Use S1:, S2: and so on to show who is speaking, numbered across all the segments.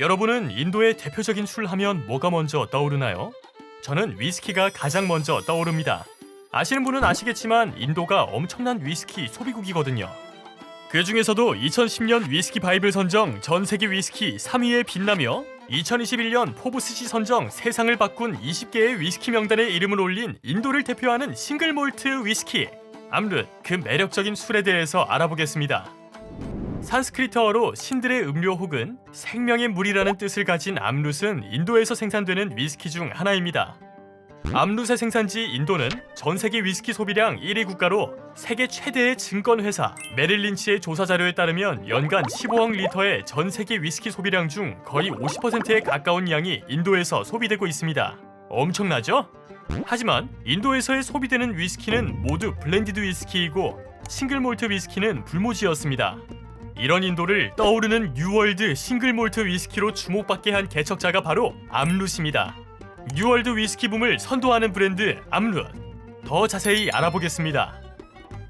S1: 여러분은 인도의 대표적인 술 하면 뭐가 먼저 떠오르나요? 저는 위스키가 가장 먼저 떠오릅니다. 아시는 분은 아시겠지만 인도가 엄청난 위스키 소비국이거든요. 그 중에서도 2010년 위스키 바이블 선정 전 세계 위스키 3위에 빛나며 2021년 포브스지 선정 세상을 바꾼 20개의 위스키 명단에 이름을 올린 인도를 대표하는 싱글 몰트 위스키 암룻 그 매력적인 술에 대해서 알아보겠습니다. 산스크리트어로 신들의 음료 혹은 생명의 물이라는 뜻을 가진 암룻은 인도에서 생산되는 위스키 중 하나입니다. 암룻의 생산지 인도는 전 세계 위스키 소비량 1위 국가로 세계 최대의 증권회사 메릴 린치의 조사 자료에 따르면 연간 15억 리터의 전 세계 위스키 소비량 중 거의 50%에 가까운 양이 인도에서 소비되고 있습니다. 엄청나죠? 하지만 인도에서의 소비되는 위스키는 모두 블렌디드 위스키이고 싱글 몰트 위스키는 불모지였습니다. 이런 인도를 떠오르는 뉴월드 싱글 몰트 위스키로 주목받게 한 개척자가 바로 암룻입니다. 뉴월드 위스키 붐을 선도하는 브랜드 암룻. 더 자세히 알아보겠습니다.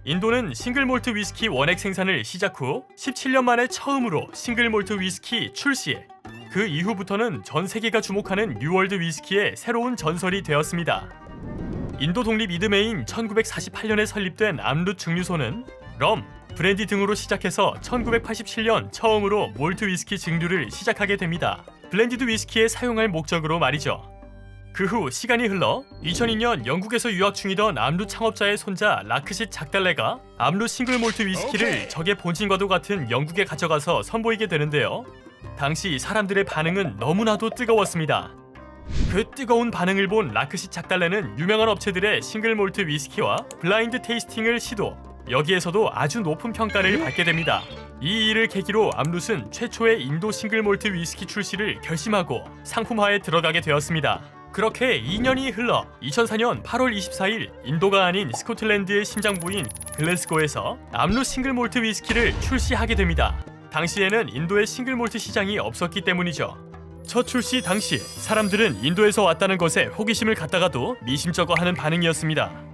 S1: 인도는 싱글 몰트 위스키 원액 생산을 시작 후 17년 만에 처음으로 싱글 몰트 위스키 출시. 그 이후부터는 전 세계가 주목하는 뉴월드 위스키의 새로운 전설이 되었습니다. 인도 독립 이듬해인 1948년에 설립된 암룻 증류소는 럼, 브랜디 등으로 시작해서 1987년 처음으로 몰트 위스키 증류를 시작하게 됩니다. 블렌디드 위스키에 사용할 목적으로 말이죠. 그 후 시간이 흘러 2002년 영국에서 유학 중이던 암루 창업자의 손자 라크싯 작달레가 암루 싱글 몰트 위스키를. 적의 본진과도 같은 영국에 가져가서 선보이게 되는데요. 당시 사람들의 반응은 너무나도 뜨거웠습니다. 그 뜨거운 반응을 본 라크싯 작달레는 유명한 업체들의 싱글 몰트 위스키와 블라인드 테이스팅을 시도. 여기에서도 아주 높은 평가를 받게 됩니다. 이 일을 계기로 암룻은 최초의 인도 싱글 몰트 위스키 출시를 결심하고 상품화에 들어가게 되었습니다. 그렇게 2년이 흘러 2004년 8월 24일 인도가 아닌 스코틀랜드의 심장부인 글래스고에서 암룻 싱글 몰트 위스키를 출시하게 됩니다. 당시에는 인도의 싱글 몰트 시장이 없었기 때문이죠. 첫 출시 당시 사람들은 인도에서 왔다는 것에 호기심을 갖다가도 미심쩍어하는 반응이었습니다.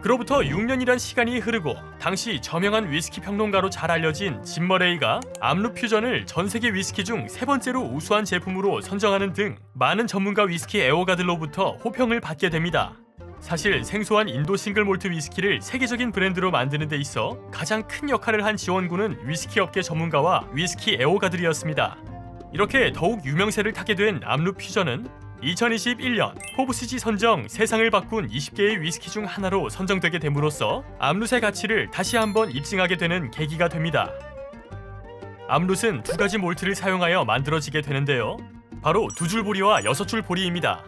S1: 그로부터 6년이란 시간이 흐르고 당시 저명한 위스키 평론가로 잘 알려진 짐 머레이가 암루 퓨전을 전 세계 위스키 중 세 번째로 우수한 제품으로 선정하는 등 많은 전문가 위스키 애호가들로부터 호평을 받게 됩니다. 사실 생소한 인도 싱글 몰트 위스키를 세계적인 브랜드로 만드는 데 있어 가장 큰 역할을 한 지원군은 위스키 업계 전문가와 위스키 애호가들이었습니다. 이렇게 더욱 유명세를 타게 된 암루 퓨전은 2021년 포브스지 선정 세상을 바꾼 20개의 위스키 중 하나로 선정되게 됨으로써 암룻의 가치를 다시 한번 입증하게 되는 계기가 됩니다. 암룻은 두 가지 몰트를 사용하여 만들어지게 되는데요. 바로 두 줄 보리와 여섯 줄 보리입니다.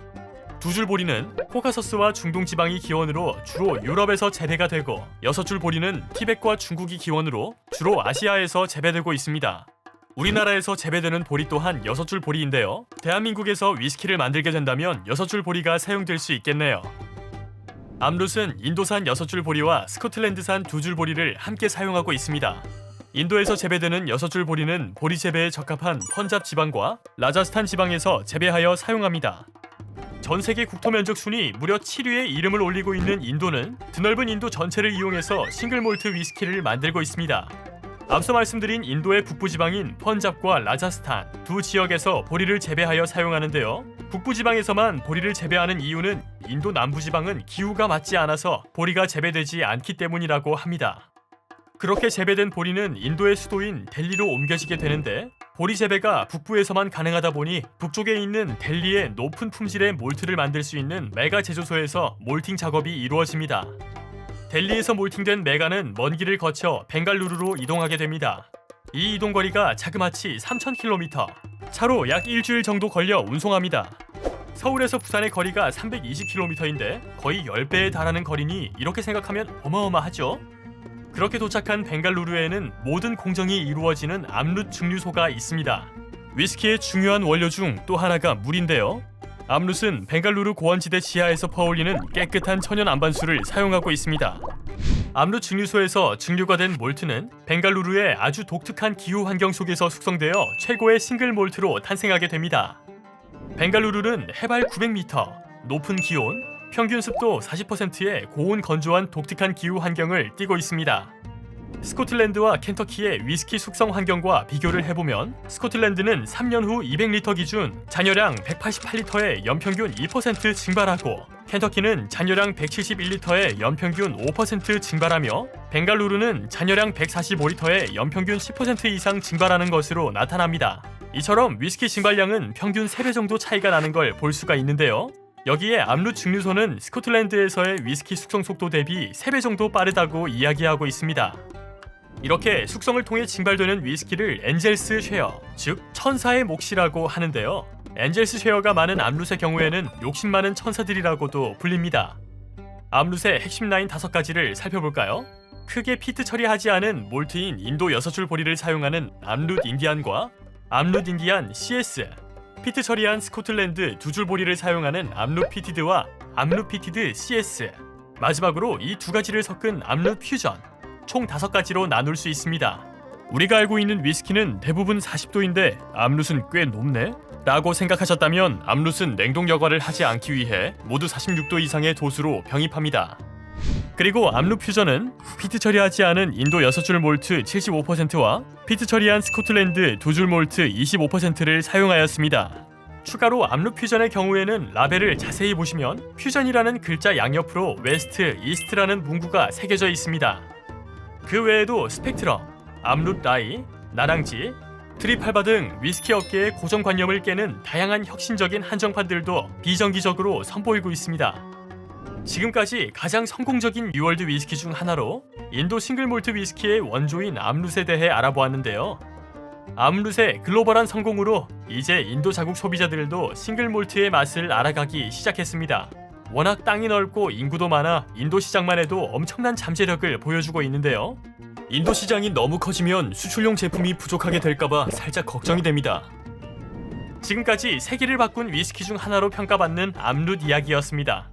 S1: 두 줄 보리는 코카서스와 중동 지방이 기원으로 주로 유럽에서 재배가 되고 여섯 줄 보리는 티벳과 중국이 기원으로 주로 아시아에서 재배되고 있습니다. 우리나라에서 재배되는 보리 또한 여섯 줄 보리인데요. 대한민국에서 위스키를 만들게 된다면 여섯 줄 보리가 사용될 수 있겠네요. 암룻은 인도산 여섯 줄 보리와 스코틀랜드산 두줄 보리를 함께 사용하고 있습니다. 인도에서 재배되는 여섯 줄 보리는 보리 재배에 적합한 펀잡 지방과 라자스탄 지방에서 재배하여 사용합니다. 전 세계 국토 면적 순위 무려 7위에 이름을 올리고 있는 인도는 드넓은 인도 전체를 이용해서 싱글 몰트 위스키를 만들고 있습니다. 앞서 말씀드린 인도의 북부 지방인 펀잡과 라자스탄 두 지역에서 보리를 재배하여 사용하는데요. 북부 지방에서만 보리를 재배하는 이유는 인도 남부 지방은 기후가 맞지 않아서 보리가 재배되지 않기 때문이라고 합니다. 그렇게 재배된 보리는 인도의 수도인 델리로 옮겨지게 되는데 보리 재배가 북부에서만 가능하다 보니 북쪽에 있는 델리의 높은 품질의 몰트를 만들 수 있는 메가 제조소에서 몰팅 작업이 이루어집니다. 델리에서 몰팅된 메가는 먼 길을 거쳐 벵갈루루로 이동하게 됩니다. 이 이동 거리가 자그마치 3,000km, 차로 약 일주일 정도 걸려 운송합니다. 서울에서 부산의 거리가 320km인데 거의 10배에 달하는 거리니 이렇게 생각하면 어마어마하죠? 그렇게 도착한 벵갈루루에는 모든 공정이 이루어지는 암룻 증류소가 있습니다. 위스키의 중요한 원료 중 또 하나가 물인데요. 암룻은 벵갈루루 고원지대 지하에서 퍼올리는 깨끗한 천연 안반수를 사용하고 있습니다. 암룻 증류소에서 증류가 된 몰트는 벵갈루루의 아주 독특한 기후 환경 속에서 숙성되어 최고의 싱글 몰트로 탄생하게 됩니다. 벵갈루루는 해발 900m, 높은 기온, 평균 습도 40%의 고온 건조한 독특한 기후 환경을 띠고 있습니다. 스코틀랜드와 켄터키의 위스키 숙성 환경과 비교를 해보면 스코틀랜드는 3년 후 200리터 기준 잔여량 188리터의 연평균 2% 증발하고 켄터키는 잔여량 171리터의 연평균 5% 증발하며 벵갈루루는 잔여량 145리터의 연평균 10% 이상 증발하는 것으로 나타납니다. 이처럼 위스키 증발량은 평균 3배 정도 차이가 나는 걸 볼 수가 있는데요. 여기에 암루 증류소는 스코틀랜드에서의 위스키 숙성 속도 대비 3배 정도 빠르다고 이야기하고 있습니다. 이렇게 숙성을 통해 증발되는 위스키를 엔젤스 쉐어, 즉 천사의 몫이라고 하는데요. 엔젤스 쉐어가 많은 암룻의 경우에는 욕심 많은 천사들이라고도 불립니다. 암룻의 핵심 라인 다섯 가지를 살펴볼까요? 크게 피트 처리하지 않은 몰트인 인도 여섯 줄 보리를 사용하는 암룻 인디안과 암룻 인디안 CS, 피트 처리한 스코틀랜드 두 줄 보리를 사용하는 암룻 피티드와 암룻 피티드 CS, 마지막으로 이 두 가지를 섞은 암룻 퓨전, 총 다섯 가지로 나눌 수 있습니다. 우리가 알고 있는 위스키는 대부분 40도인데 암룻은 꽤 높네? 라고 생각하셨다면 암룻은 냉동 여과를 하지 않기 위해 모두 46도 이상의 도수로 병입합니다. 그리고 암룻 퓨전은 피트 처리하지 않은 인도 6줄 몰트 75%와 피트 처리한 스코틀랜드 2줄 몰트 25%를 사용하였습니다. 추가로 암룻 퓨전의 경우에는 라벨을 자세히 보시면 퓨전이라는 글자 양옆으로 웨스트, 이스트라는 문구가 새겨져 있습니다. 그 외에도 스펙트럼, 암룻 라이, 나랑지, 트리팔바 등 위스키 업계의 고정관념을 깨는 다양한 혁신적인 한정판들도 비정기적으로 선보이고 있습니다. 지금까지 가장 성공적인 뉴월드 위스키 중 하나로 인도 싱글 몰트 위스키의 원조인 암룻에 대해 알아보았는데요. 암룻의 글로벌한 성공으로 이제 인도 자국 소비자들도 싱글 몰트의 맛을 알아가기 시작했습니다. 워낙 땅이 넓고 인구도 많아 인도 시장만 해도 엄청난 잠재력을 보여주고 있는데요. 인도 시장이 너무 커지면 수출용 제품이 부족하게 될까봐 살짝 걱정이 됩니다. 지금까지 세계를 바꾼 위스키 중 하나로 평가받는 암룻 이야기였습니다.